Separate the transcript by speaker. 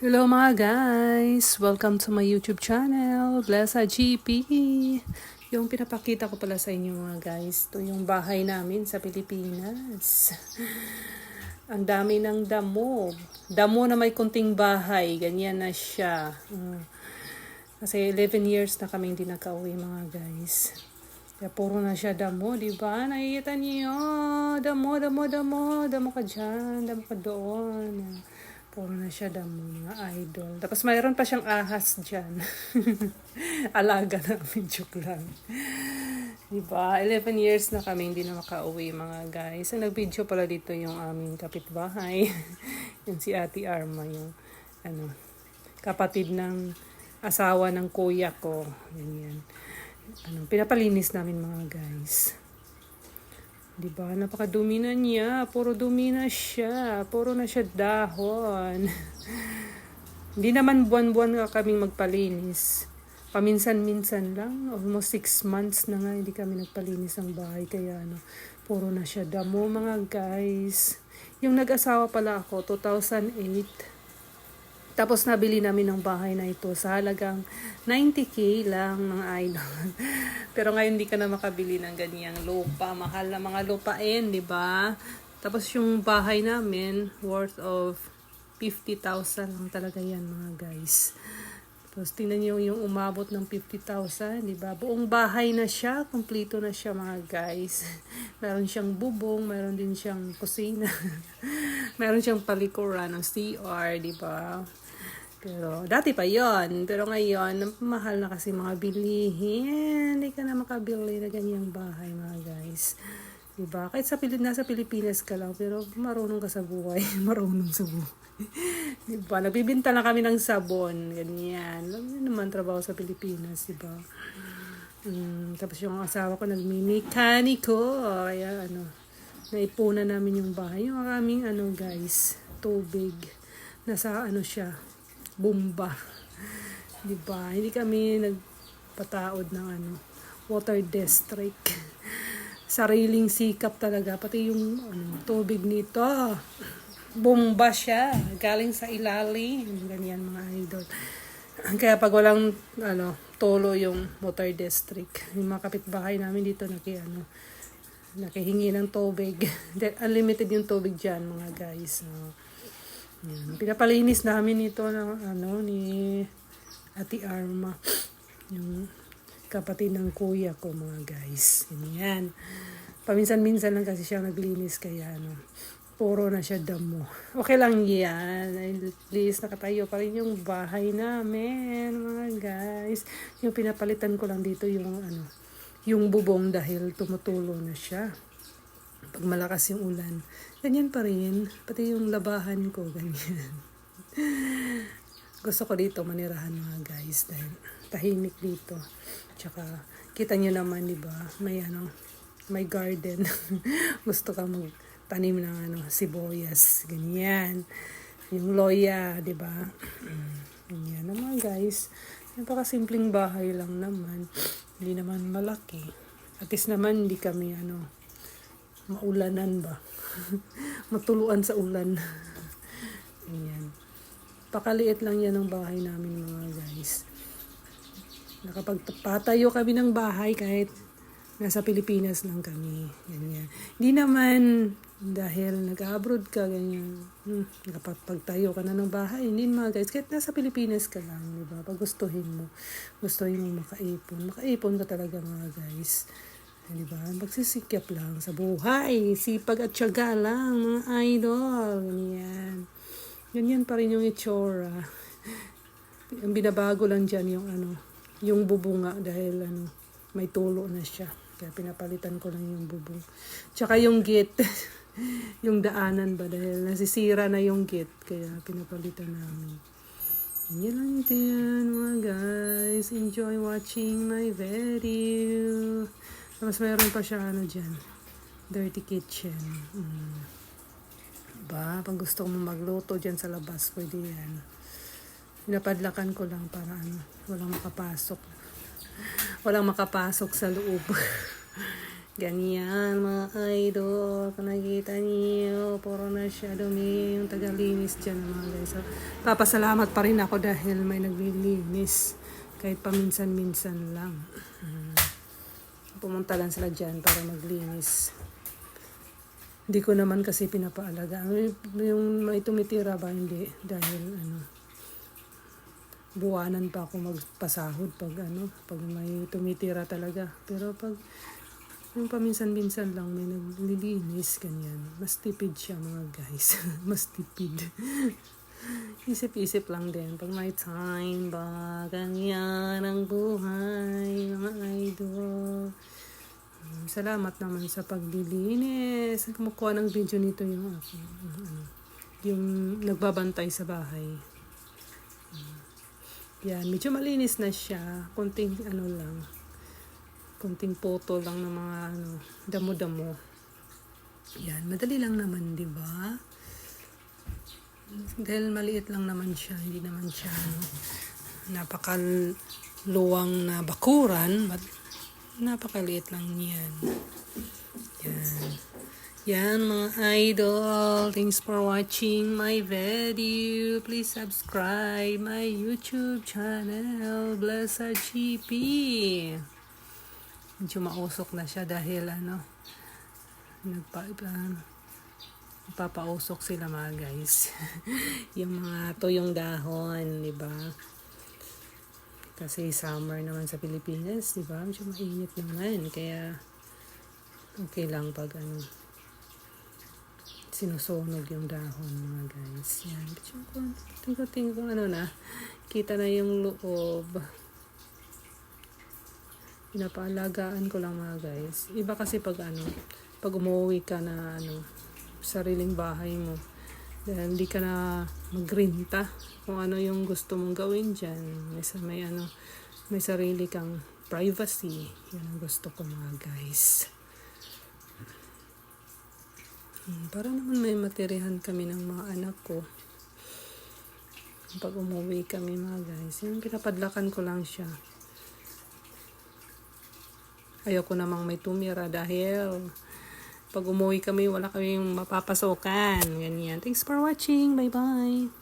Speaker 1: Hello mga guys! Welcome to my YouTube channel, Blessa GP. Yung pinapakita ko pala sa inyo mga guys, ito yung bahay namin sa Pilipinas. Ang dami ng damo. Damo na may kunting bahay, ganyan na siya. Mm. Kasi 11 years na kami hindi nakauwi mga guys. Kaya puro na siya damo, di ba? Nakikita niyo, damo, damo, damo, damo ka dyan, damo ka doon. Puro na siya damo, mga idol. Tapos mayroon pa siyang ahas dyan. Alaga namin, joke lang. Diba? 11 years na kami hindi na makauwi mga guys. Ang nag-video pala dito yung aming kapitbahay. yung si Ate Arma, yung ano, kapatid ng asawa ng kuya ko. Ganyan. Ano, pinapalinis namin mga guys. Diba? Napakadumi na niya. Puro dumi na siya. Puro na siya dahon. Hindi naman buwan-buwan ka kaming magpalinis. Paminsan-minsan lang. Almost six months na nga hindi kami nagpalinis ng bahay. Kaya ano, puro na siya damo mga guys. Yung nag-asawa pala ako, 2008. Tapos nabili namin ng bahay na ito sa halagang 90k lang mga idol. Pero ngayon hindi ka na makabili ng ganiyang lupa. Mahal na mga lupain, di ba? Tapos yung bahay namin worth of 50,000 lang talaga yan mga guys. Tapos tingnan niyo yung umabot ng 50,000, di ba? Buong bahay na siya, kumpleto na siya mga guys. Meron siyang bubong, meron din siyang kusina. meron siyang palikuran ng CR, di ba? Pero dati pa yon Pero ngayon, mahal na kasi mga bilihin. Hindi ka na makabili na ganyang bahay mga guys. Diba? Kahit sa Pilip, nasa Pilipinas ka lang, pero marunong ka sa buhay. marunong sa buhay. diba? Nagbibinta na kami ng sabon. Ganyan. Alam naman trabaho sa Pilipinas, diba? Mm, tapos yung asawa ko nagmimikaniko. Kaya ano, naipunan namin yung bahay. Yung aming ano guys, tubig. Nasa ano siya, bomba. 'Di ba? Hindi kami nagpataod ng ano, water district. Sariling sikap talaga pati yung ano, tubig nito. Bomba siya, galing sa ilalim, ganyan mga idol. Kaya pag walang ano, tolo yung water district, yung mga kapitbahay namin dito naki ano, nakihingi ng tubig. Unlimited yung tubig diyan mga guys. So, yan. Pinapalinis namin ito ng ano ni Ate Arma. Yung kapatid ng kuya ko mga guys. Yan. Paminsan-minsan lang kasi siya naglinis kaya ano. Puro na siya damo. Okay lang yan. At least nakatayo pa rin yung bahay namin mga guys. Yung pinapalitan ko lang dito yung ano yung bubong dahil tumutulo na siya pag malakas yung ulan. Ganyan pa rin. Pati yung labahan ko, ganyan. Gusto ko dito manirahan mga guys dahil tahimik dito. Tsaka kita nyo naman, di ba? May ano, may garden. Gusto ka magtanim ng ano, sibuyas. Ganyan. Yung loya, di ba? Ganyan naman guys. Napaka-simpleng bahay lang naman. Hindi naman malaki. At least naman hindi kami ano, maulanan ba? Matuluan sa ulan. Ayan. Pakaliit lang yan ang bahay namin mga guys. Nakapagpatayo kami ng bahay kahit nasa Pilipinas lang kami. Ganyan. Hindi naman dahil nag-abroad ka, ganyan. Hmm, nakapagtayo ka na ng bahay. Hindi mga guys, kahit nasa Pilipinas ka lang, di ba? Pag gustuhin mo, gustuhin mo makaipon. Makaipon ka talaga mga guys. Di ba? Magsisikap lang sa buhay. Sipag at tiyaga lang, mga idol. Ganyan. Ganyan pa rin yung itsura. Ang binabago lang dyan yung ano, yung bubunga dahil ano, may tulo na siya. Kaya pinapalitan ko lang yung bubong. Tsaka yung gate. yung daanan ba dahil nasisira na yung gate. Kaya pinapalitan namin. Yan lang ito mga guys. Enjoy watching my video. Tapos mayroon pa siya ano dyan. Dirty kitchen. Mm. Diba? Pag gusto mo magluto dyan sa labas, pwede yan. Pinapadlakan ko lang para ano, walang makapasok. Walang makapasok sa loob. Ganyan mga idol. Kung nakikita niyo, puro na siya dumi yung tagalinis dyan mga guys. So, papasalamat pa rin ako dahil may naglilinis. Kahit paminsan-minsan lang. Pumunta lang sila dyan para maglinis. Hindi ko naman kasi pinapaalaga. Yung may tumitira ba, hindi. Dahil ano, buwanan pa ako magpasahod pag ano, pag may tumitira talaga. Pero pag yung paminsan-minsan lang may naglilinis, ganyan. Mas tipid siya mga guys. Mas tipid. Isip-isip lang din. Pag may time ba, ganyan ang buhay, mga idol. Mm, Salamat naman sa paglilinis. Kumukuha ng video nito yung ako. Ano, yung nagbabantay sa bahay. Mm. Yan, medyo malinis na siya. Konting ano lang. Konting photo lang ng mga ano, damo-damo. Yan, madali lang naman, di ba? Dahil maliit lang naman siya, hindi naman siya ano, napakaluwang na bakuran, but napakaliit lang yan. Yan. Yan mga idol. Thanks for watching my video. Please subscribe my YouTube channel. Bless GP. Medyo mausok na siya dahil ano, nagpa, uh, papausok sila mga guys. yung mga tuyong dahon, di ba? Kasi summer naman sa Pilipinas, di ba? Medyo mainit naman. Kaya, okay lang pag ano, sinusunog yung dahon mga guys. Yan. Tingko-tingko kung ano na, kita na yung loob. Pinapaalagaan ko lang mga guys. Iba kasi pag ano, pag umuwi ka na ano, sariling bahay mo. Dahil hindi ka na magrinta kung ano yung gusto mong gawin dyan. May, may ano, may sarili kang privacy. Yan ang gusto ko mga guys. Hmm, Para naman may matirihan kami ng mga anak ko. Pag umuwi kami mga guys. Yung pinapadlakan ko lang siya. Ayoko namang may tumira dahil pag umuwi kami, wala kaming mapapasokan. Ganyan. Thanks for watching. Bye-bye.